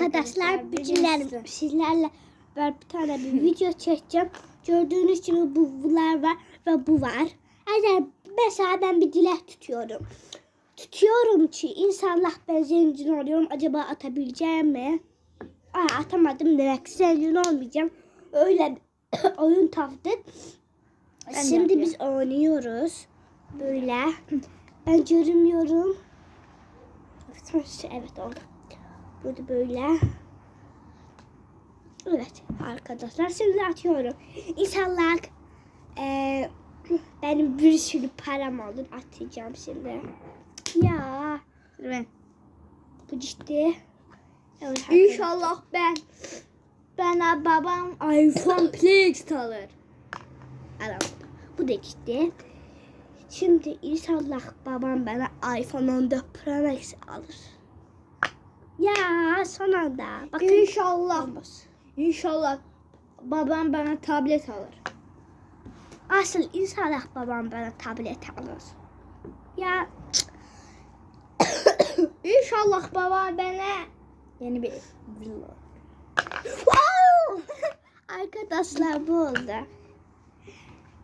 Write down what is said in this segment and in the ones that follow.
Arkadaşlar bugün bugünler sizlerle ben bir tane bir video çekeceğim. Gördüğünüz gibi bu bunlar var ve bu var. Yani mesela ben bir dilek tutuyorum. Tutuyorum ki inşallah ben zengin oluyorum. Acaba atabileceğim mi? Aa, atamadım demek zengin olmayacağım. Öyle oyun de Şimdi biz oynuyoruz. Böyle. Ben görünmüyorum. Evet oldu. Burada böyle. Evet arkadaşlar şimdi atıyorum. İnşallah eee benim bir sürü param olur atacağım şimdi. Ya Ben. bu ciddi. Evet. İnşallah ben bana babam iPhone Plex alır. Alamadım. Bu da ciddi. Şimdi inşallah babam bana iPhone 14 Pro Max alır. Ya son anda. Bakın. İnşallah. Olmaz. İnşallah babam bana tablet alır. Asıl inşallah babam bana tablet alır. Ya İnşallah babam bana yeni bir wow! Arkadaşlar bu oldu.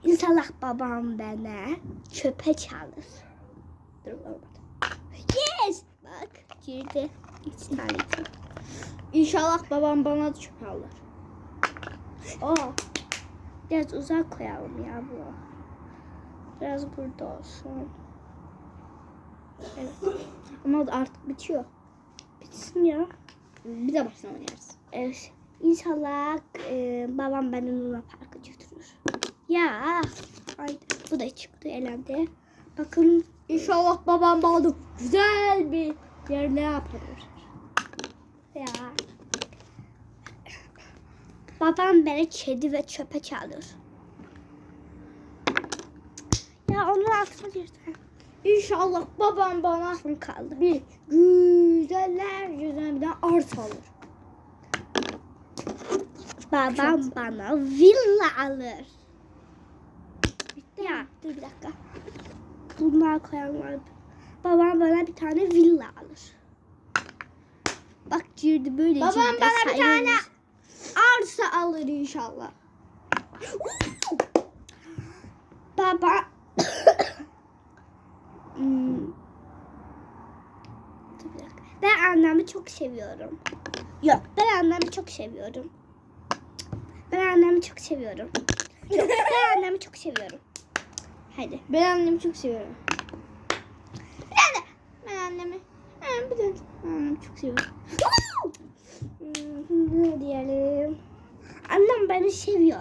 İnşallah babam bana çöpe çalır. Dur olmadı. Yes! Bak girdi. İki tane çöp. İnşallah babam bana çöp alır. Oh. Biraz uzak koyalım ya bu. Biraz burada olsun. Evet. Ama artık bitiyor. Bitsin ya. Bir de baştan oynarız. Evet. İnşallah e, babam beni Luna Park'a götürür. Ya. Ay, bu da çıktı elendi. Bakın İnşallah babam bana güzel bir yer ne yapar. ya. Babam beni kedi ve çöpe çalır. Ya onu atma lütfen. İnşallah babam bana Son kaldı. bir güzeller güzel bir de arsa alır. Babam bana villa alır. Ya dur bir dakika. Bunlar koyanlar. Babam bana bir tane villa alır. Bak girdi böyle Babam bana bir tane arsa alır inşallah. Baba. Hmm. Ben annemi çok seviyorum. Yok ben annemi çok seviyorum. Ben annemi çok seviyorum. Yok ben annemi çok seviyorum. Hadi. Ben annemi çok seviyorum. De. Ben annemi. Ben bir de annemi çok seviyorum. Hmm, Ne diyelim? Annem beni seviyor.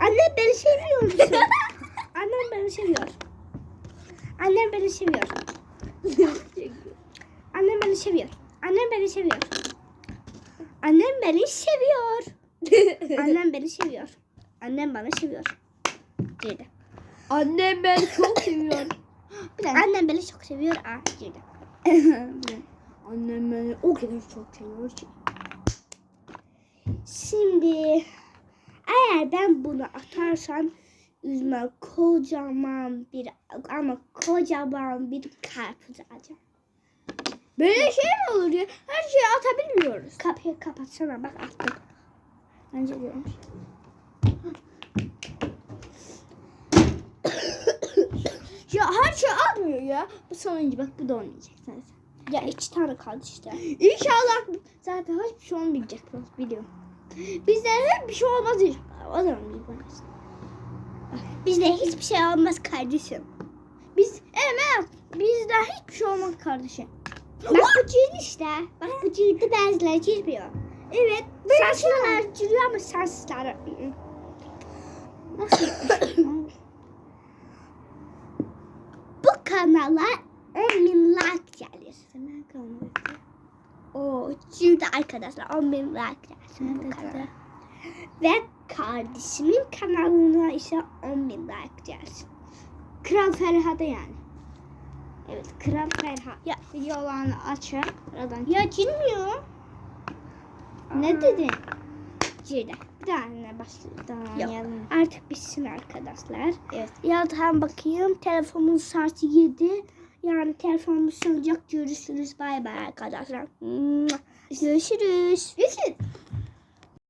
Annem beni seviyor musun? Annem beni seviyor. Annem beni seviyor. Annem beni seviyor. Annem beni seviyor. Annem beni seviyor. Annem beni seviyor. Annem bana seviyor. Girdi. Annem beni çok seviyor. Bir dakika. Annem beni çok seviyor. Girdi. Annem beni o kadar çok seviyor ki. Şimdi eğer ben bunu atarsam üzme kocaman bir ama kocaman bir karpuz alacağım. Böyle şey mi olur ya? Her şeyi atabilmiyoruz. Kapıyı kapatsana bak attım. Bence diyorum. Şey atmıyor ya. Bu sonuncu bak bu da oynayacak zaten. Ya iki tane kaldı işte. İnşallah zaten hiçbir şey olmayacak biliyorum. Bizden hep bir şey olmaz inşallah. O zaman biz bakarız. Bizde hiçbir şey olmaz kardeşim. Biz evet bizden hiçbir şey olmaz kardeşim. Bak bu cin işte. Bak bu cildi bazıları çizmiyor. Evet. Saçlar çiziyor ama saçlar. Nasıl? Bu kanala 10 bin like gelir. Hemen kalmadı. O şimdi arkadaşlar 10 bin like gelsin bu kanala. Ve kardeşimin kanalına ise 10 bin like gelsin. Kral Ferhat'a yani. Evet Kral Ferhat. Ya. Videolarını açın. Aradan. Ya girmiyor. Ne dedin? Girdi. Bir tane başlayalım. Yok. Artık bitsin arkadaşlar. Evet. Ya tamam bakayım. Telefonun saati 7. Yani telefonumuz sönecek. Görüşürüz. Bay bay arkadaşlar. Görüşürüz. Görüşürüz.